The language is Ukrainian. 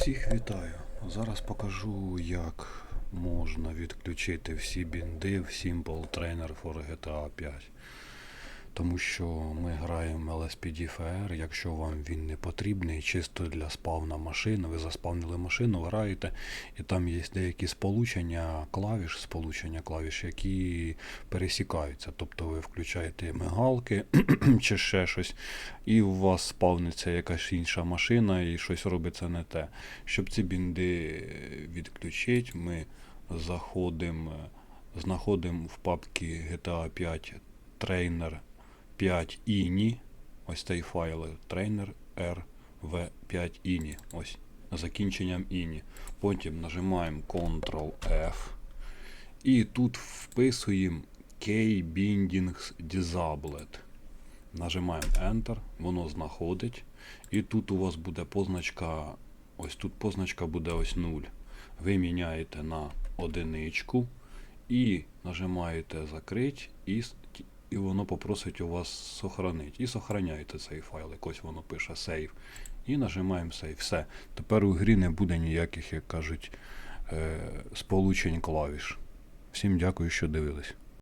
Всіх вітаю. Зараз покажу, як можна відключити всі бінди в Simple Trainer for GTA 5. Тому що ми граємо LSPD FR, якщо вам він не потрібний, чисто для спавна машини, ви заспавнили машину, граєте, і там є деякі сполучення клавіш, сполучення клавіш, які пересікаються. Тобто ви включаєте мигалки чи ще щось, і у вас спавниться якась інша машина і щось робиться не те. Щоб ці бінди відключити, ми заходимо, знаходимо в папці GTA 5 трейнер 5 іні. Ось цей файл трейнер rv5 іні. Ось закінченням іні. Потім нажимаємо Ctrl-F. І тут вписуємо K-Bindings Disabled. Нажимаємо Enter, воно знаходить. І тут у вас буде позначка. Ось тут позначка буде ось 0. Ви міняєте на одиничку і нажимаєте закрити, і, і воно попросить у вас сохранити. І сохраняєте цей файл. Якось воно пише Save. І нажимаємо Save. Все. Тепер у грі не буде ніяких, як кажуть, е, сполучень клавіш. Всім дякую, що дивились.